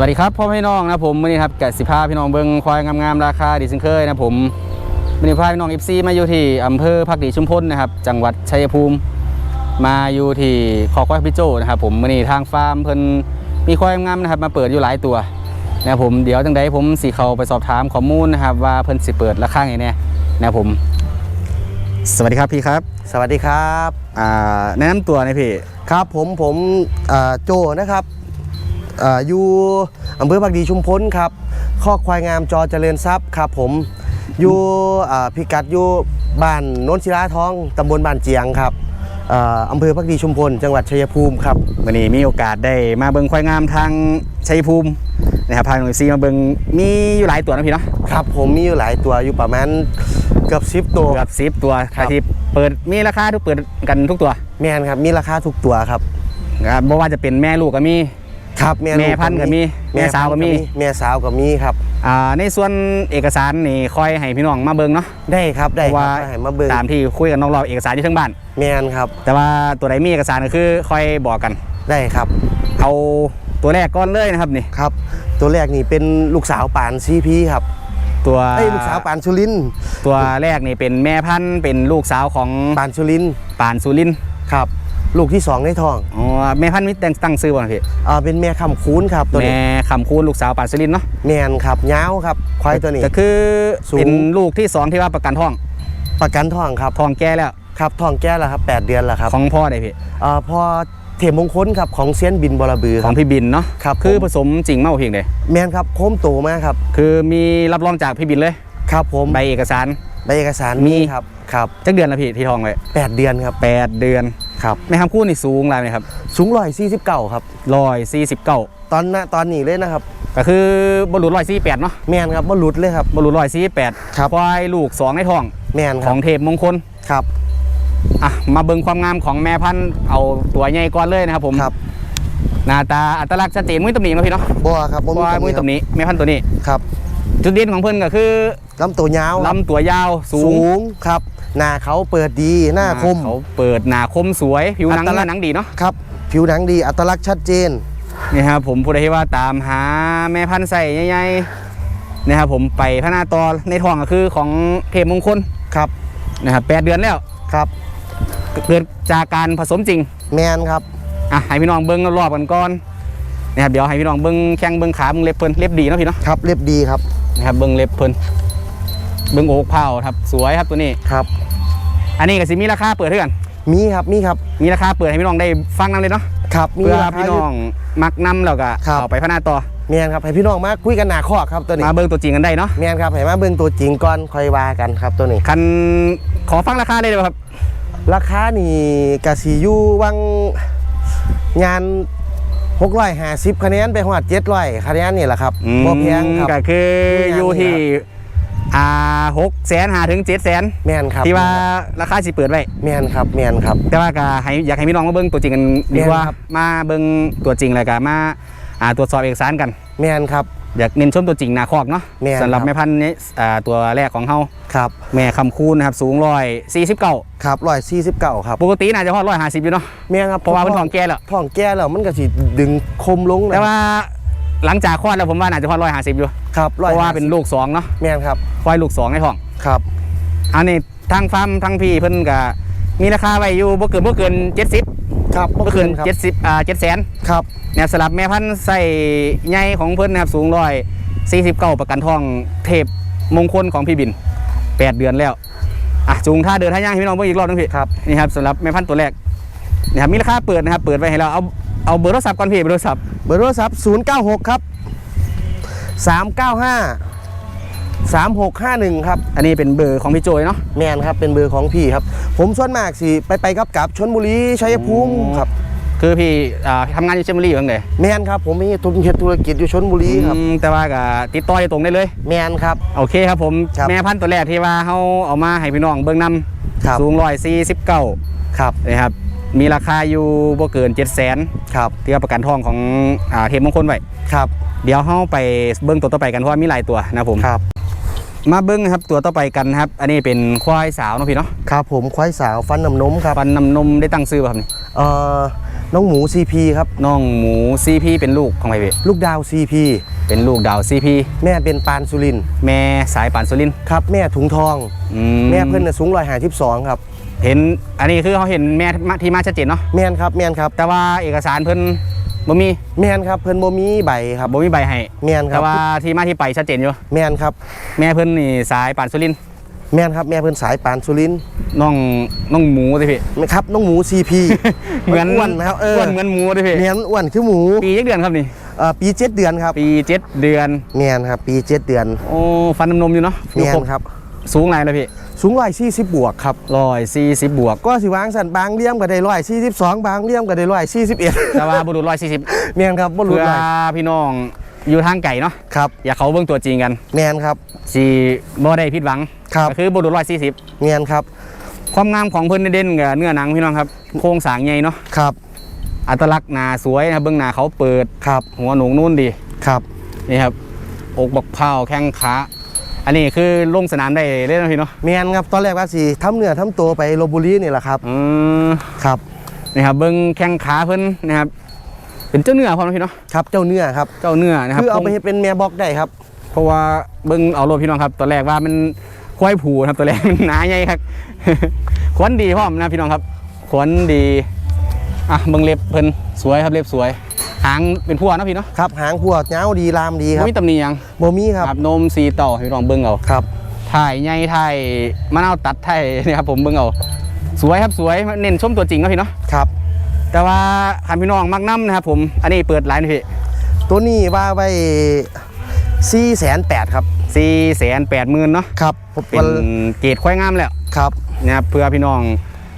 วัสดีครับพ่อพี่น้องนะผมวันนี้ครับแกะสิพาพี่น้องเบิงควายงามๆราคาดีเช่นเคยนะผมวันนี้พาพี่น้องเอฟซีมาอยู่ที่อำเภอพักดีชุมพลนะครับ จังหวัดชัยภูมิ มาอยู่ที่คอควายพี่โจนะครับผมวันนี้ทางฟาร์มเพิ่นมีควายงามๆนะครับ มาเปิดอยู่หลายตัวนะครับผมเดี๋ยวจังใดผมสิเข้าไปสอบถามข้อมูลนะครับ ว่าเพิ่นสิเปิดราคาไงแน่นะครับผม สวัสดีครับพี่ครับ สวัสดีครับอ่าแนะนำตัวหน่อยพี่ครับผมผมเอ่อโจนะครับเอ่ออยู่อำเภอพักดีชุมพลครับข้อกควายงามจอเจริญทรัพย์ครับผมอยู่เอ่อพิกัดอยู่บ้านโนนศิลาทองตำบลบ้านเจียงครับเอ่ออำเภอพักดีชุมพลจังหวัดชัยภูมิครับวันนี้มีโอกาสได้มาเบิงควายงามทางชัยภูมินะครับพาหน่วยซีมาเบิงมีอยู่หลายตัวนะพี่เนาะครับผมมีอยู่หลายตัวอยู่ประมาณเกือบสิบตัวเกือบสิบตัวครับที่เปิดมีราคาทุกเปิดกันทุกตัวแม่นครับมีราคาทุกตัวครับนะครับบ่ว่าจะเป็นแม่ลูกก็มี ครับแม่พันธุ์ก็มีแม่สาวก็มีแม่สาวก็มีครับอ่าในส่วนเอกสารนี่คอยให้พี่น้องมาเบิงเนาะได้ครับได้เพราะคว่ารับให้มาเบิ่งตามที่คุยกันนอกรอบเอกสารอยู่ทั้งบ้านแม่นครับ แต่ว่าตัวไหนมีเอกสารก็คือคอยบอกกันได้ครับ เอาตัวแรกก้อนเลยนะครับนี่ครับ ตัวแรกนี่เป็นลูกสาวปานซีพีครับตัวเอ้ยลูกสาวปานสุรินทร์ตัวแรกนี่เป็นแม่พันธุ์เป็นลูกสาวของปานสุรินทร์ปานสุรินทร์ครับ ลูกที่สองในท้องอ๋อแม่พันธุ์มีแต่งตั้งซื้อบ่นะพี่อ่าเป็นแม่คำคูนครับตัวนี้แม่คำคูณลูกสาวปานสุรินทร์เนาะแมนครับยาวครับควายตัวนี้ก็คือสูงเป็นลูกที่สองที่ว่าประกันท้อง ประกันท้องครับท้องแก่แล้วครับท้องแก้แล้วครับ 8 เดือนแล้วครับของพ่อได้พี่อ่าพอเทมมงคลครับของเซียนบินบอระบือขคองรับพี่บินเนาะครับคือผมผสมจริงเมาเพียงใดแมนครับโค้มโตมากครับ คือมีรับรองจากพี่บินเลย ครับผมใบเอกสาร ใบเอกสารมีครับครับจักเดือนละพี่ที่ท้องไว้แปดเดือนครับแปดเดือนครับแม่คำคูณนี่สูงอะไรไหมครับสูงร้อยสี่สิบเก้าครับร้อยสี่สิบเก้าตอนน่ะตอนนี้เลยนะครับก็คือบรรลุร้อยสี่แปดเนาะแมนครับบ่หลุดเลยครับบรรลุร้อยสี่แปดครับควายลูกสองในท้องแมนขครัอบงเทพมงคลครับอะมาเบิ่งความงามของแม่พันธุ์เอาตัวใหญ่ก่อนเลยนะครับผมครับหน้าตาอัตลักษณ์ชัดเจนมุ้ยตำหนิเนาะพี่เนาะบัวครับบ่ควายมุ้ยครับตำหนิแม่พันธุ์ตัวนี้ครับ จุดเด่นของเพิ่นก็คือลำตัวยาวครับลำตัวยาวสูสูงงครับ หน้าเขาเปิดดีหน้าคมเขาเปิดหนาคมสวย ผิวหนังอัตลักษณ์หนังดีเนาะครับ ผิวหนังดีอัตลักษณ์ชัดเจน นี่ครับผมผู้ใดที่ว่าตามหาแม่พันธุ์ใส่ใหญ่ๆนะครับผมไปพระนาตอในท้องก็คือของเทพมงคลครับนะครับแปดเดือนแล้วครับ เกิดจากการผสมจริงแมนครับ อะให้พี่น้องเบิ้งรอบกันก่อนนะครับเดี๋ยวให้พี่น้องเบิ้งแข้งเบิ้งขาเบิ้งเล็บเพิ่นเล็บดีเนาะพี่เนาะครับเรียบดีครับ นะครับเบิ้งเล็บเพิ่นเบิ้งโอกเผาครับสวยครับตัวนี้ ครับ อันนี้ก็สิมีราคาเปิดเท่ากันมีครับมีครับ มีราคาเปิดให้พี่น้องได้ฟังนำเลยเนาะครับมีเพื่อราคาพี่น้องมักนำแล้วก็ครับ เอาไปพัฒนาต่อแมนครับให้พี่น้องมาคุยกันหนาข้อครับตัวนี้มาเบิ้งตัวจริงกันได้เนาะแมนครับให้มาเบิ่งตัวจริงก่อนค่อยว่ากันครับตัวนี้ คันขอฟังราคาเลยได้ไหมครับ ราคานี่กะสีอยู่วังงาน 650คะแนนไปหอด700คะแนนนี่แหละครับบ่แพงครับ ก็คืออยู่ที่อ่าหกแสนหาถึงเจ็ดแสนแมนครับ ที่ว่าราคาสิเปิดไว้แมนครับแมนครับ แต่ว่าก็ให้อยากให้พี่น้องมาเบิ้งตัวจริงกันดีกว่าแม่นครับมาเบิ้งตัวจริงเลยกันมาอ่าตรวจสอบเอกสารกัน แมนครับ อยากเน้นชมตัวจริงหนาคอกเนาะแม่นสำหรับครับแม่พันธุ์นี้อ่าตัวแรกของเฮาครับแม่คำคูณนะครับสูงร้อยสี่สิบเก้าครับร้อยสี่สิบเก้าครับปกติน่าจะพอร้อยห้าสิบอยู่เนาะแม่ครับเพราะว่ามันท้องแก่แล้วท้องแก่แล้วมันก็สิดึงคมลงนะแต่ว่าหลังจากคลอดแล้วผมว่าน่าจะพอร้อยห้าสิบอยู่ครับเพราะว่าเป็นลูกสองเนาะแม่นครับควายลูกสองในท้อง ครับอันนี้ทางฟาร์มทางพี่เพิ่นก็มีราคาไว้อยู่บ่เกินบ่เกิน70 ครับบ่เกินครับ70อ่า7แสนครับ เนี่ยสลับแม่พันธุ์ใส่ใหญ่ของเพิ่นนะครับสูงร้อย49ประกันทองเทพมงคลของพี่บิน8เดือนแล้วอะจูงท่าเดินท่าย่างให้พี่น้องเบิ่งอีกรอบนึงพี่ครับ นี่ครับสำหรับแม่พันธุ์ตัวแรกนี่ครับมีราคาเปิดนะครับเปิดไว้ให้เราเอาเอาเบอร์โทรศัพท์ก่อนพี่เบอร์โทรศัพท์เบอร์โทรศัพท์096 ครับ 395 3651 ครับ อันนี้เป็นเบอร์ของพี่โจยเนาะแมนครับเป็นเบอร์ของพี่ครับ ผมส่วนมากสิไปไปกับกับชนบุรีชัยภูมิครับคือพี่อ่าทำงานอยู่เชียงใหม่อยู่จังไดแมนครับผมมีธุรกิจธุรกิจอยู่ชนบุรีครับอืมแต่ว่าก็ติดต่อได้ตรงได้เลย แมนครับ โอเคครับผมครับแม่พันธุ์ตัวแรกที่ว่าเขาเอามาให้พี่น้องเบิ่งนำครับสูงร้อยสี่สิบเก้าครับนะครับมีราคาอยู่บ่เกินเจ็ดแสนครับที่ว่าประกันทองของอ่าเทพมงคลไว้ครับเดี๋ยวเขาไปเบิ่งตัวต่อไปกันเพราะว่ามีหลายตัวนะครับผม ครับ มาเบิ่งนะครับตัวต่อไปกันนะครับ อันนี้เป็นควายสาวเนาะพี่เนาะครับผมควายสาวฟันน้ำนมครับฟันน้ำนมได้ตั้งซื้อป่ะครับนี่เอ่อน้องหมู CP ครับน้องหมูซีพีเป็นลูกของใครพี่ลูกดาว CP เป็นลูกดาวซีพีแม่เป็นปานสุรินทร์แม่สายป่านสุรินทร์ครับแม่ถุงทอง อืแม่เพิ่นน่ะสูงร้อยห้าสิบสองครับ เห็นอันนี้คือเขาเห็นแม่มาที่มาชัดเจนเนาะแม่นครับแม่นครับแต่ว่าเอกสารเพิ่นบ่มีแม่นครับเพิ่นบ่มีใบครับบ่มีใบให้แม่นคแต่รับว่าที่มาที่ไปชัดเจนอยู่ แม่นครับแม่เพิ่นนี่สายป่านสุรินทร์แม่นครับแม่เพิ่นสายปานสุรินทร์น้องน้องหมูสิพี่นะครับน้องหมู CP เหมือนอ้วนนะครับเอออ้วนเหมือนหมูสิพี่แม่นอ้วนคือหมูปียักเดือนครับนี่ เอ่อปีเจ็ดเดือนครับปีเจ็ดเดือน แม่นครับปีเจ็ดเดือนโอ้ฟันนมๆอยู่เนาะแม่นครับ สูงไรเลยพี่ สูงร้อยสี่สิบบวกครับร้อยสี่สิบบวก ก็สิวางสันบางเลี่ยมก็ได้ร้อยสี่สิบสองบางเลี่ยมก็ได้ร้อยสี่สิบเอ็ดแต่ว่าบุรุษร้อยสี่สิบแม่นครับบ่รู้เพื่อไรพี่น้องอยู่ทางไก่เนาะครับอยากเขาเบิ่งตัวจริงกันแม่นครับสีบ่ได้ผิดหวังครับก็คือบุรุษร้อยสี่สิบแม่นครับ ความงามของเพิ่นเด่นๆกับเนื้อหนังพี่น้องครับ โครงสร้างใหญ่เนาะครับ อัตลักษณ์หน้าสวยนะครับเบื้องหน้าเขาเปิดครับ หัวหนูนุ่นดีครับนี่ครับอกบักเผาแข้งขา อันนี้คือลงสนามได้เล่นนะพี่เนาะแม่นครับตอนแรกว่าสิทำเนื้อทำตัวไปลบบุรีนี่แหละครับอืมครับนี่ครับเบิ้งแข้งขาเพิ่นนะครับเป็นเจ้าเนื้อพร้อมนะพี่เนาะครับเจ้าเนื้อครับเจ้าเนื้อนะครับคือเอาไปเฮ็ดเป็นแม่บล็อกได้ครับเพราะว่าเบิ้งเอาโลดพี่น้องครับตอนแรกว่ามันควายผูนะครับตัวแรกมันหนาใหญ่ครับขวนดีพร้อมนะพี่น้องครับขวนดีอะเบิ้งเล็บเพิ่นสวยครับเล็บสวย หางเป็นพวกนะพี่เนาะครับหางพวกเงาวดีลามดีครับไม่มีตำหนิหยังบ่มีครับครับ นมสีต่อให้พี่น้องเบิ้งเอาครับ ถ่ายใหญ่ถ่ายมะนาวตัดถ่ายนี่ครับผมเบิ้งเอาสวยครับสวยเน้นชมตัวจริงครับพี่เนาะครับ แต่ว่าคันพี่น้องมักน้ำนะครับผมอันนี้เปิดไลน์นะพี่ตัวนี้ว่าไว้สี่แสนแปดครับ สี่แสนแปดหมื่นเนาะครับผมเป็นเกรดควายงามแล้วครับ นะครับเพื่อพี่น้อง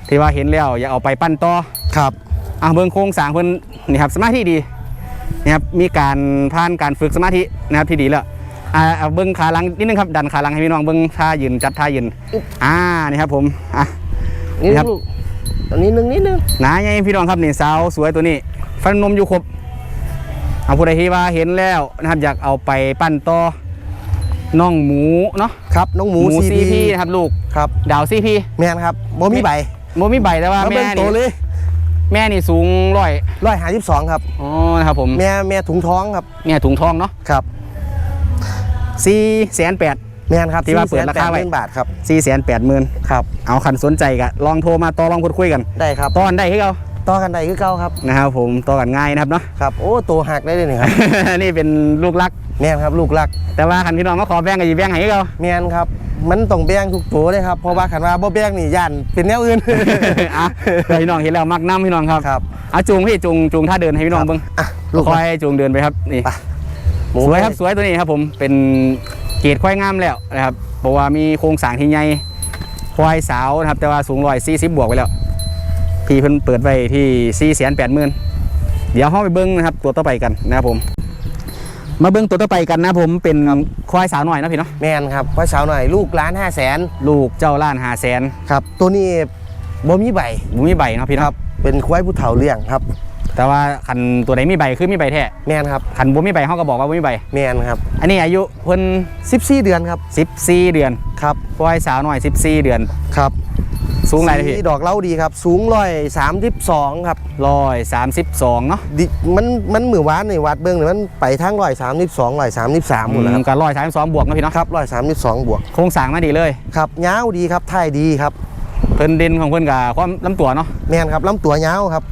ที่ว่าเห็นแล้วอย่าเอาไปปั้นต่อครับ อะเบิ้งโครงสร้างเพิ่นนี่ครับสมาธิดีนะครับมีการผ่านการฝึกสมาธินะครับที่ดีแล้วอ่าเอาเบิ้งขาหลังนิดนึงครับดันขาหลังให้พี่น้องเบิ้งท่ายืนจัดท่ายืนอ่านี่ครับผมอะนี่ครับอันนี้หนึ่งนิดนึงหนาใหญ่พี่น้องครับนี่สาวสวยตัวนี้ ฟันนมอยู่ครบเอาผู้ใดที่ว่าเห็นแล้วนะครับอยากเอาไปปั้นต่อน้องหมูเนาะครับน้องหมูซี CP พีนะครับลูกครับดาวซีพีแม่นครับบ่มีใบโมมีใบแต่ว่ามาแม่เบิ่งโตนี่เลย แม่นี่สูงร้อยร้อยห้าสิบสองครับอ๋อนะครับผมแม่แม่ถุงท้องครับเนี่ยถุงทองเนาะครับสี่แสนแปดแม่นครับที่ว่าเปิดราคาไว้480,000บาทครับสี่แสนแปดหมื่นครับเอาคันสนใจกะลองโทรมาต่อลองพูดคุยกันได้ครับตอนได้ให้เราต่อกันได้คือเก่าครับนะครับผมต่อกันง่ายนะครับเนาะครับโอ้โตหักได้เลยนี่ครับนี่เป็นลูกรัก แม่นครับลูกรักแต่ว่าคันพี่น้องก็ขอแบ่งกับยีแบ่งให้เราแม่นครับ มันต้องแบ่งทุกตัวเลยครับเพราะว่าขันว่าบ่แบ่งนี่ย่านเป็นแนวอื่น อะเดี๋ยวพี่น้องเห็นแล้วมักน้ำพี่น้องครับครับ อะจูงพี่จูงจูงท่าเดินให้พี่น้องเบิ้งอะลูกคอยจูงเดินไปครับนี่ไป หมูสวยครับสวยตัวนี้ครับผมเป็นเกรดควายงามแล้วนะครับเพราะว่ามีโครงสร้างที่ใหญ่ควายสาวนะครับแต่ว่าสูงร้อยสี่สิบบวกไปแล้วพี่เพิ่นเปิดไว้ที่สี่แสนแปดหมื่นเดี๋ยวห้องไปเบิ้งนะครับตัวต่อไปกันนะครับผม มาเบิ้งตัวต่อไปกันนะผมเป็นควายสาวหน่อยนะพี่เนาะแม่นครับพ่อสาวหน่อยลูกล้านห้าแสนลูกเจ้าล้านหาแสนครับตัวนี้บ่มีใบบุมีใบเนาะพี่คเนาะรับเป็นควายผู้เฒ่าเลี้ยงครับ แต่ว่าคันตัวไหนมีใบคือมีใบแท้แม่นครับคันบ่มีใบเขาก็บอกว่าบ่มีใบแม่นครับอันนี้อายุเพิ่น14 เดือนครับ 14 เดือนครับควายสาวหน่อย 14 เดือนครับ สูงไรเลยพี่สีดอกเหล้าดีครับ สูงร้อยสามสิบสองครับร้อยสามสิบสองเนาะดิมันมันมือวานในวัดเบิ้งนี่มันไปทางร้อยสามสิบสองร้อยสามสิบสามหมดแล้วครับก็ร้อยสามสิบสองบวกเนาะพี่เนาะครับร้อยสามสิบสองบวกโครงสร้างมาดีเลยครับยาวดีครับท่ายดีครับเพิ่นเด่นของเพิ่นกับความลำตัวเนาะแม่นครับลำตัวยาวครับ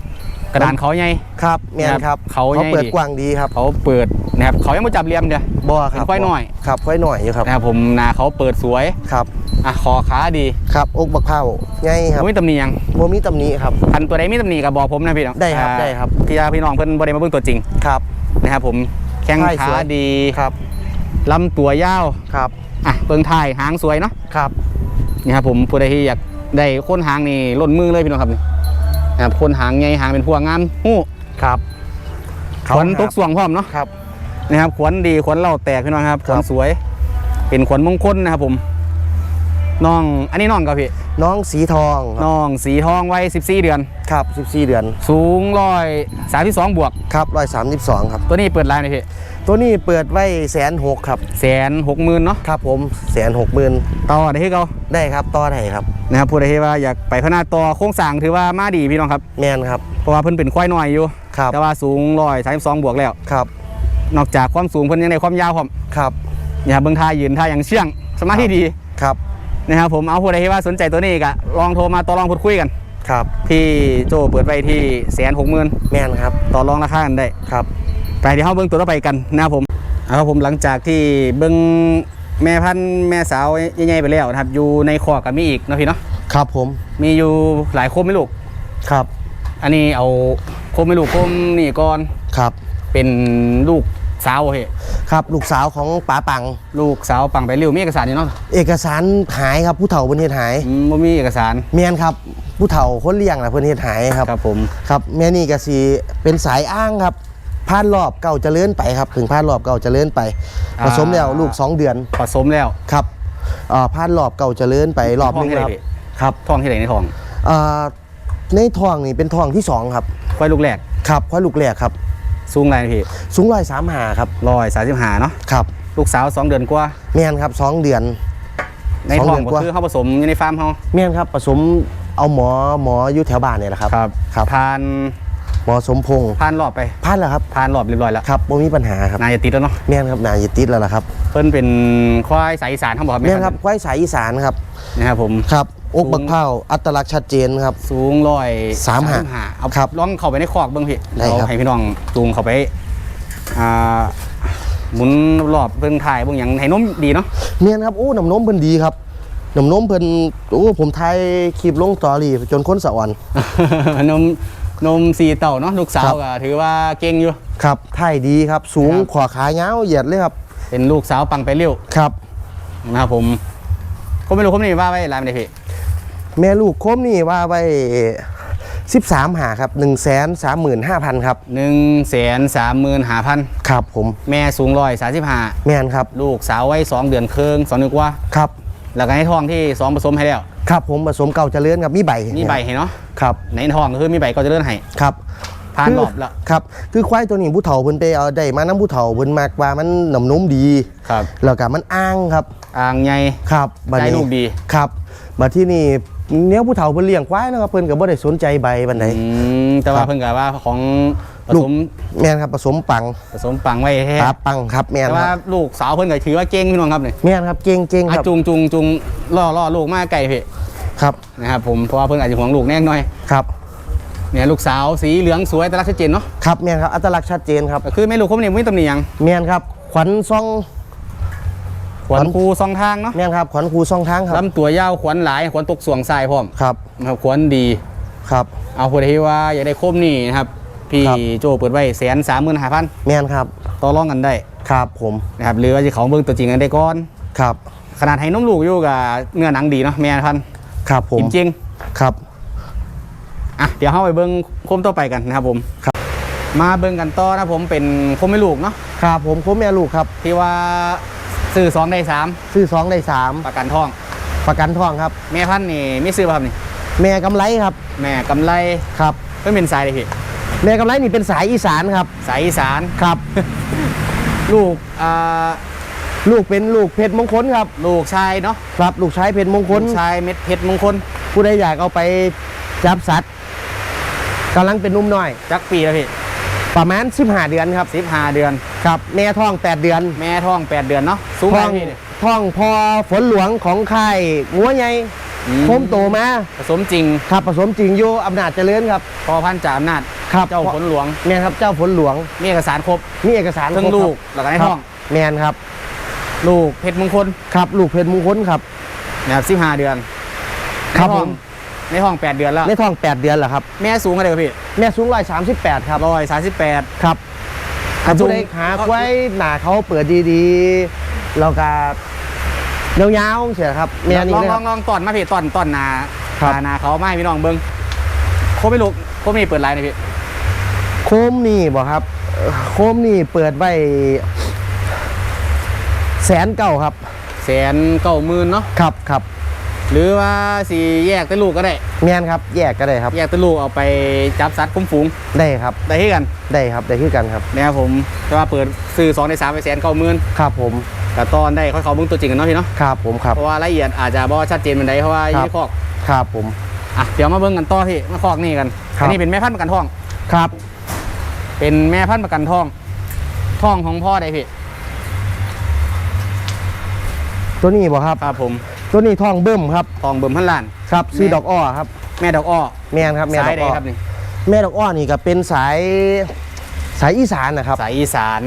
กระดานเขาใหญ่ครับแม่นครับเขาเขาใหญ่เปิดดีกว้างดีครับ เขาเปิด นะครับเขายังไม่จับเหลี่ยมเดียวบ่ครับเป็นควายน้อยครับควายหน่อยอยู่ครับนะครับผมหนาเขาเปิดสวยครับอะคอขาดีครับอกบักเผาใหญ่ครับไม่มีตำหนิหยังบ่มีตำหนิครับคันตัวใดมีตำหนิกับบอกผมนะพี่น้องได้ครับอ่าได้ครับพี่พี่น้องเพิ่นบ่ได้มาเบิ่งตัวจริงครับนะครับผมแข้งใช่สขาวยดีครับลำตัวยาวครับอะเบิ่งท้ายหางสวยเนาะครับนี่ครับผมผู้ใดที่อยากได้โคนหางนี่ล้นมือเลยพี่น้องครับนี่นะครับโคนหางใหญ่หางเป็นพวงงามหู้ครับขวัญตกสวงพร้อมเนาะครับ นะครับขวัญดีขวัญเหล่าแตกพี่น้องครับคขรับวัญสวย เป็นขวัญมงคลนะครับผมน้องอันนี้น้องกับพี่น้องสีทองครับน้องสีทองวัย14 เดือนครับ14 เดือน สูงร้อยสามสิบสองบวกครับร้อยสามสิบสองครับตัวนี้เปิดไลน์เลยพี่ตัวนี้เปิดไว้แสนหกครับแสนหกหมื่นเนาะครับผมแสนหกหมื่นต่อได้ที่เขาได้ครับต่อได้ครับนะครับผู้ใดที่ว่าอยากไปพัฒนาต่อโครงสร้างถือว่ามาดีพี่น้องครับแมนครับเพราะว่าเพิ่นเป็นควายน้อยอยู่ครับแต่ว่าสูงร้อยสามสิบสองบวกแล้วครับ นอกจากความสูงเพิ่นยังได้ความยาวพร้อมครับเนี่ยครับเบิ่งท่ายืนท่าอย่างเชื่องสมาธิดีครับนะครับผมเอาผู้ใดที่ว่าสนใจตัวนี้ก็ลองโทรมาต่อรองพูดคุยกันครับพี่โจเปิดไว้ที่แสนหกหมื่นแม่นครับต่อรองราคากันได้ครับไปเดี๋ยวเราเบิ้งตัวต่อไปกันนะครับผมเอาครับผมหลังจากที่เบิ้งแม่พันธุ์แม่สาวใหญ่ๆไปแล้วนะครับอยู่ในคอกกับมีอีกเนาะพี่เนาะครับผมมีอยู่หลายโคมไม่ลูกครับ อันนี้เอาโคมไม่ลูกโคมนี่ก่อนครับ เป็นลูกสาวเฮ้ครับ ลูกสาวของป๋าปัง ลูกสาวปังไปเร็วมีเอกสารอยู่เนาะเอกสารหายครับผู้เฒ่าเพิ่นเฮ็ดหายอืมบ่มีเอกสารแม่นครับ ผู้เฒ่าคนเลี้ยงน่ะเพิ่นเฮ็ดหายครับครับผมครับแม่นี่ก็สิเป็นสายอ้างครับพานรอบเก่าเจริญไปครับ ถึงพานรอบเก่าเจริญไป ผสมแล้วลูก 2 เดือน ผสมแล้วครับอ่าพานรอบเก่าเจริญไปรอบนึงท้องที่ไหนครับพี่ครับท้องที่ไหนในท้องอ่าในท้องนี่เป็นท้องที่สองครับควายลูกแรกครับเพราะลูกแรกครับ สูงอะไรพี่สูงร้อยสามหาครับร้อยสามสิบห้าเนาะครับลูกสาวสองเดือนกว่าแม่นครับสองเดือน ในสองท้องเดือนก็กว่า คือเขาผสมอยู่ในฟาร์มเขาแม่นครับผสมเอาหมอหมออยู่แถวบ้านเนี่ยแหละครับครับผ่านหมอสมพงษ์ผ่านรอบไปพานแล้วครับผ่านรอบเรียบร้อยแล้วครับบ่มีปัญหาครับนายจะติดแล้วเนาะแม่นครับนายติดแล้วล่ะครับเพิ่นเป็นควายสายอีสานเขาบอกครับแม่นครับควายสายอีสานครับนะครับผม ครับ อกสูงบักเผาอัตลักษณ์ชัดเจนครับ สูงร้อยสามห้าเอาครับลองเข้าไปในคอกเบิ้งพี่ได้ครับเราให้พี่น้องจูงเข้าไปอ่าหมุนรอบเบิ้งถ่ายเบิ้งอย่างให้นมดีเนาะเมียนครับโอ้น้ำนมเพิ่นดีครับน้ำนมเพิ่นโอ้ผมถ่ายคลิปลงสตอรี่จนคนสะอ่อนนมนมสีเต่าเนาะลูกสาครัวบก็ถือว่าเก่งอยู่ครับถ่ายดีครับ สูงครับขวาขายาวเหยียดเลยครับ เป็นลูกสาวปังไปเร็วครับนะครับผมก็ไม่รู้เขาไม่ได้ว่าไว้อะไรไม่ได้พี่ แม่ลูกโคมนี่ว่าไว้13หาครับ1 3 5 0 0 0ครับหนึ่งแสนสามหมื่นห้าพันครับผมแม่สูงร้อยสามสิบห้าแม่นครับ ลูกสาวไว้สองเดือนครึ่งสองเดือนกว่าครับแล้วก็ให้ทองที่สองผสมให้แล้ว ครับผมผสมเก่าเจริญครับมีใบมีใบให้เนาะครับในทองก็คือมีใบก็จะเลื่อนให้ครับผ่านคือรอบแล้วครับคือควายตัวนี้ผู้เฒ่าเพิ่นไปเอาได้มาน้ำผู้เฒ่าเพิ่นมากว่ามันน้ำนมดีครับแล้วก็มันอ้างครับอ่างใหญ่ครับบัดได้นี้ลูกดีครับมาที่นี่ เนี้ยผู้เฒ่าเพิ่นเลี้ยงควายนะครับเพิ่นก็บ่ได้สนใจใบบันได อืมแต่ว่าครับ เพิ่งกับว่าของผลูสกมแม่นครับผสมปังผสมปังไว้แท้ปลาปังครับแม่นแต่คว่ารับลูกสาวเพิ่นก็ถือว่าเก่งพี่น้องครับเนี่ยแม่นครับเก่งเก่งอะครับจุงจุงจุงล่อล่อลูกมาไก่พี่ครับนะครับผมเพราะว่าเพิ่นอาจจะห่วงลูกแน่หน่อยครับเนี่ยลูกสาวสีเหลืองสวยแต่ลักษณ์ชัดเจนเนาะครับแม่นครับอัตลักษณ์ชัดเจนครับก็คือแม่ลูกเขาไม่ได้มีตำหนิหยัง แม่นครับขวัญซอง ขวัญคูสองทางเนาะแม่นครับขวัญครูซองทางครับลำตัวยาวขวัญหลายขวัญตกสวงทรายพร้อมครับนะครับขวัญดีครับ เอาคนที่ว่าอยากได้คมนี่นะครับพี่ครับโจเปิดไว้แสนสามหมื่นห้าพันแม่นครับต่อรองกันได้ครับผมนะครับหรือว่าจะเขาเบิ่งตัวจริงกันได้ก่อนครับ ขนาดให้นมลูกอยู่กับเนื้อหนังดีเนาะแม่พันธุ์ครับผมกินจริงครับอะเดี๋ยวเข้าไปเบิ่งคมต่อไปกันนะครับผมครับมาเบิ่งกันต่อนะผมเป็นคมไม่ลูกเนาะครับผมผมแม่ลูกครับที่ว่า ซื้อสองได้สามซื้อสองได้สามประกันท่อง ประกันทองครับ แม่พันธุ์นี่ไม่ซื้อป่ะครับนี่ แม่กำไรครับ แม่กำไรครับเพิ่งเป็นสายเลยพี่แม่กำไรนี่เป็นสายอีสานครับ สายอีสานครับ ลูกอ่าลูกเป็นลูกเพชรมงคลครับ ลูกชายเนาะครับ ลูกชายเพชรมงคลลูกชายเม็ดเพชรมงคลผู้ใดอยากเอาไปจับสัตว์กำลังเป็นหนุ่มน้อยจักปีแล้วพี่ ประมาณ15เดือนครับสิบห้าเดือน ครับแม่ท้อง 8 เดือนแม่ท้องแปดเดือนเนาะสูงท้เท่าองไหร่พี่เนี่ยท้องพอฝนหลวงของค่ายงัวใหญ่อืโคมโตมาผสมจริงครับผสมจริงอยู่อำนาจเจริญครับพอพันจากอำนาจครับเจ้าฝนหลวงแม่นครับเจ้าฝนหลวงมีเอกสารครบมีเอกสารทั้งครบลูคกรับแล้วก็ในครับท้องแมนครับ ลูกเพชรมงคลครับลูกเพชรมงคลครับ นะครับสิบห้าเดือนครับในท้องผม ในท้องแปดเดือนแล้ว ในท้อง 8 เดือนเหรอครับ แม่สูงอะไรครับพี่แม่สูงร้อยสามสิบแปดครับร้อยสามสิบแปด ครับอะถ้าจุผู้งใดหาไว้หนาเขาเปิดดีๆแล้วก็ยาวๆเสียครับแม่นี่ลองนะลคอรับงลองตอนมาพี่ตอนตอนนาครับนานาเขาไม่ให้พี่น้องเบิ้งโคไม่ลูกโคไม่เปิดไลน์นะพี่โคมนี่บอกครับเอ่อโคมนี่เปิดไว้แสนเก้าครับแสนเก้าหมื่นเนาะครับครับ หรือว่าสีแยกแต่ลูกก็ได้ แม่นครับแยกก็ได้ครับ แยกแต่ลูกเอาไปจับสัตว์คุ้มฝูงได้ครับได้ที่กันได้ครับได้คือกันครับนะครับผมแต่ว่าเปิดซื้อสองในสามไปแสนเก้าหมื่นครับผมแต่ตอนได้ค่อยเขาเบิ้งตัวจริงกันเนาะพี่เนาะครับผมครับเพราะว่ารายละเอียดอาจจะบ่ชัดเจนเหมือนใดเพราะว่าอครัยี่บในคอกครับผมออะเดี๋ยวมาเบิ่งกันต่อพี่มาคอกนี่กันครับอันนี้เป็นแม่พันธุ์ประกันทองครับ เป็นแม่พันธุ์ประกันทองทองของพ่อได้พี่ตัวนี้บ่ครับครับผม ตัวนี้ทองเบิ่มครับทองเบิ่มพันล้านครับซื้อแม่ดอกอ้อครับ แม่ดอกอ้อแม่นครับแม่ดสาอยกใดอ้อครับนี่แม่ดอกอ้อนี่ก็เป็นสายสายอีสานนะครับ สายอีสาน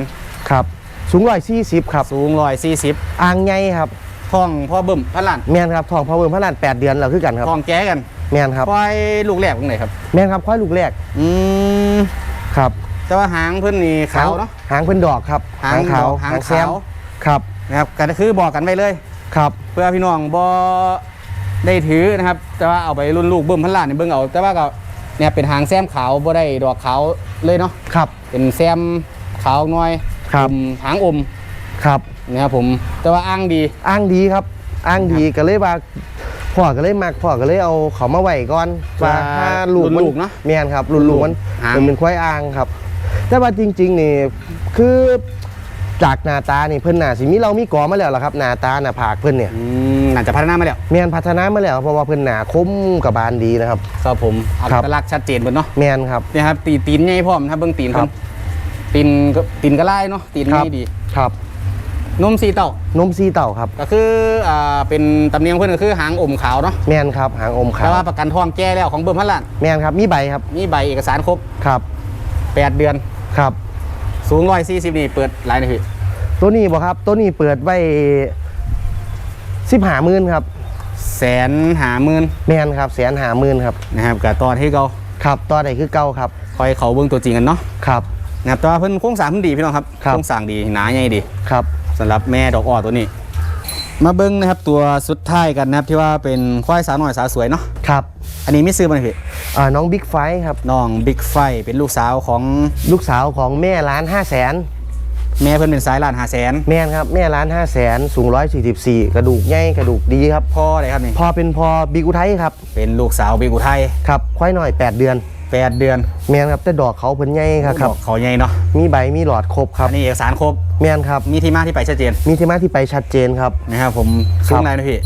ครับสูงร้อยสี่สิบครับ สูงร้อยสี่สิบอ่างใหญ่ครับทองพ่อเบิ่มพันล้านแม่นครับทองพอเบิ่มพระลานแปดเดือนแล้วคือกันครับทองแก้กันแม่นครับควายลูกแรกตรงไหนครับแม่นครับควายลูกแรกอืมครับแต่ว่าหางเพิ่นนี่ขาวเนาะหางเป็นดอกครับ หางขาวดอกหางแซมขาวครับนะครับก็คือบอกกันไปเลย ครับเพื่อพี่น้องบ่ได้ถือนะครับ แต่ว่าเอาไปรุ่นลูกเบิ่มพันล้านนี่เบิ่งเอา แต่ว่าก็เนี่ยเป็นหางแซมขาวบ่ได้ดอกขาวเลยเนาะครับ เป็นแซมขาวน้อยครับอมหางอมครับนะครับผมแต่ว่าอ้างดีอ้างดีครับ อ้างดีก็เลยว่าพ่อก็เลยมักพ่อก็เลยเอาเขามาไว้ก่อนว่าถ้าลูกรุ่นมันลูกเนาะแม่นครับรุ่นลูกมันหางมันเป็นควายอ้างครับ แต่ว่าจริง ๆ นี่คือ จากหน้าตานี่เพิ่นน่าสิมีเรามีกอมาแล้วล่ะครับหน้าตาหน้าผากเพิ่นเนี่ยอืมน่าจะพัฒนามาแล้วแม่นพัฒนามาแล้วเพราะว่าเพิ่นหน้าคมกับบานดีนะครับ ครับผมอัครับ ตลักษณ์ชัดเจนเบิ่นเนาะแม่นครับ เนี่ยครับตีตีนใหญ่พร้อมนะครับเบิ่งตีนครับตีนก็ตีนก็ไล่เนาะตีนครับนี่ดีครับนมสีเต่านมซีเต่าครับ ก็คืออ่าเป็นตำเนียงเพิ่นก็คือหางอมขาวเนาะแม่นครับหางอมขาแต่วว่าประกันทองแก้แล้วของเบิ่มพันล้านแม่นครับมีใบครับมีใบเอกสารครบ ครับ8 เดือน ครับ สูง140นี่เปิดหลายนาทีตัวนี้บ่ครับ ตัวนี้เปิดไว้สิบหามื่นครับ แสนหาหมื่นแม่นครับแสนหามื่นครับ นะครับกับตอนที่เขาครับตัวไหนคือเก่าครับ คอยเขาเบิ่งตัวจริงกันเนาะครับ นะครับแต่ว่าเพิ่นโครงสร้างเพิ่นดีพี่น้องครับครับ โครงสร้างดีหนาใหญ่ดีครับสำหรับแม่ดอกอ้อตัวนี้ มาเบิ้งนะครับตัวสุดท้ายกันนะครับที่ว่าเป็นควายสาวน้อยสาวสวยเนาะครับ อันนี้ไม่ซื้อมาเลยพี่ อ่าน้องบิ๊กไฟครับ น้องบิ๊กไฟเป็นลูกสาวของลูกสาวของแม่ร้านห้าแสนแม่เพิ่นเป็นสายล้านหาแสนแม่นครับแม่ร้านห้าแสนสูงร้อยสี่สิบสี่กระดูกใหญ่กระดูกดีครับพ่ออะไรครับนี่พอเป็นพอบิ๊กอุทัยครับเป็นลูกสาวบิ๊กอุทัยครับควายหน่อย 8 เดือน แปดเดือนแม่นครับแต่ดอกเขาเพิ่นใหญ่ครับครับ ดอกเขาใหญ่เนาะมีใบมีหลอดครบครับอันนี้เอกสารครบแม่นครับ มีที่มาที่ไปชัดเจน มีที่มาที่ไปชัดเจนครับนะครับผมคสูรังบไรนะพี่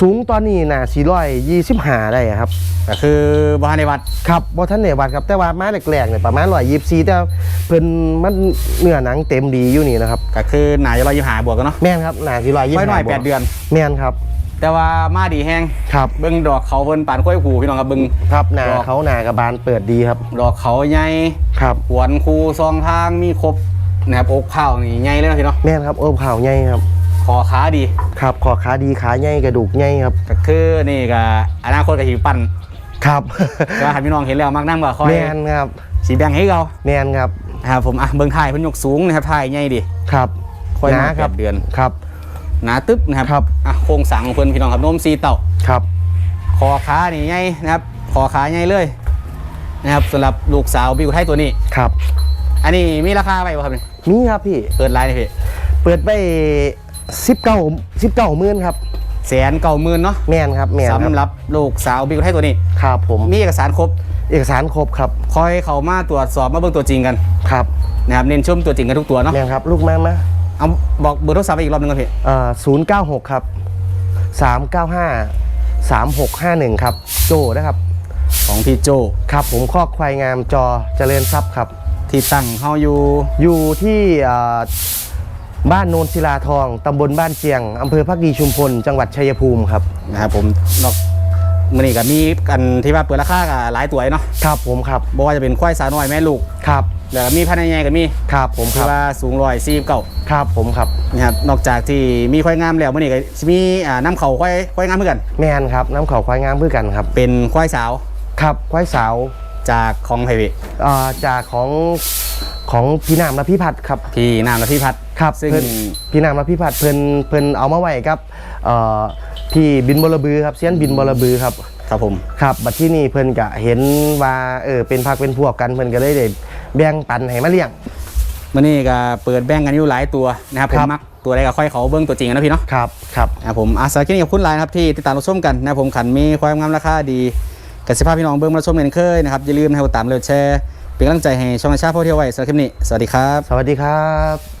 สูงตอนนี้น่ะสี่ร้อยยี่สิบห้าได้ครับก็คือบ้านในวัดครับบ่ท่านเนวัดครับแต่ว่ามาแรกๆเนี่ยประมาณร้อยยี่สิบสี่แต่เพิ่นมันเนื้อหนังเต็มดีอยู่นี่นะครับก็คือหนาจะร้อยยี่หาบวกกันเนาะแม่นครับหนาสี่ร้อยยี่ไว้สิบหน่อยแปดเดือนแม่นครับ แต่ว่ามาดีแห้งครับ เบิ้งดอกเขาเพิ่นปานกล้วยผูพี่น้องครับเบิ้ง ครับหนาดอก เขาหนากระบาลเปิดดีครับ ดอกเขาใหญ่ครับ หวนคูซองทางมีครบนะครับอกข้าวนี่ใหญ่เลยนะพี่เนาะแม่นครับโอ้ข่าวใหญ่ครับ คอขาดี ครับขอขาดีขาใหญ่กระดูกใหญ่ครับ ก็คือนี่ก็อนาคตก็สิปั่นครับ ก็ให้พี่น้องเห็นแล้วมักนั่งบ่คอยแม่นครับ สีแบ่งให้เราแม่นครับ นะครับผมอะเบิ่งถ่ายเพิ่นยกสูงนะครับถ่ายใหญ่ดีครับค่อยหมานาครับแปดเดือน ครับ หนาตึ๊บนะครับครับอะโครงสร้างของเพิ่นพี่น้องครับโน้มสีเต่าครับคอขานี่ใหญ่นะครับคอขาใหญ่เลยนะครับสำหรับลูกสาวบิวไทยตัวนี้ครับ อันนี้มีราคาไปบ่ครับนี่มีครับพี่ เปิดไลน์นี่พี่เปิดไปสิบเก้าสิบเก้าหมื่นครับแสนเก้าหมื่นเนาะแม่นครับแม่นครับสำหรับลูกสาวบิวไทยตัวนี้ครับผมมีเอกสารครบ เอกสารครบครับคอยเขามาตรวจสอบมาเบิ่งตัวจริงกันครับนะครับเน้นชมตัวจริงกันทุกตัวเนาะแม่นครับลูกแม่มา เอาบอกเบอร์โทรศัพท์ไปอีกรอบหนึงครับพี่เอ่อศูนย์เก้าหกครับสามเก้าห้าสามหกห้าหนึ่งครับ โจนะครับ ของพี่โจครับ ผมข้อควายงามจอเจริญทรัพย์ครับ ที่ตั้งเฮาอยู่อยู่ที่เอ่อบ้านโนนศิลาทองตำบลบ้านเจียงอำเภอพักดีชุมพล จังหวัดชัยภูมิครับ นะครับผมนอกมื่อนี้ก็มีกันที่ว่าเปิดราคากับหลายตัวเนาะครับผมครับบ่ว่าจะเป็นควายสาวน้อยแม่ลูก ครับ แล้วก็มีพันธุ์ใหญ่ๆก็มีครับผมคที่รับว่าสูงร้อยสี่เก้าครับผมครับ นะครับนอกจากที่มีควายงามแล้วมื่อนี้ก็สิมีอ่าน้ำเขาควายควายงามเหมือนกัน แมนครับน้ำเขาควายงามเพื่อกันครับ เป็นควายสาวครับควายสาวจากของไพเวทเอ่อจากของของพี่นามและพี่พัดครับ พี่นามและพี่พัด ครับซึ่ง เพิ่นพี่นามและพี่พัดเพิ่นเพิ่นเอามาไว้ครับเอ่อพี่บินบลบือครับเซียนบินบลบือครับครับผม ครับบัดที่นี่เพิ่นก็เห็นว่าเออเป็นพักเป็นพวกกันเพิ่นก็เลยได้ แบ่งปันให้มาเลี้ยง มื่อนี้ก็เปิดแบ่งกันอยู่หลายตัวนะครับผคมรับมักตัวใดก็ค่อยเขาเบิ้งตัวจริงกันนะพี่เนาะ ครับครับ นะครับผมอาสาคินีกับคุณไลน์นะครับที่ติดตามรับชมกันนะครับผมขันมีความงามราคาดีกสิภาพพี่น้องเบิ้งมารับชมกันเคยนะครับอย่าลืมนะครับตามเร็วแชร์เป็นกำลังใจให้ช่องอาชาพ่อเที่ยวไว้สำหรับคลิปนี้สวัสดีครับ สวัสดีครับ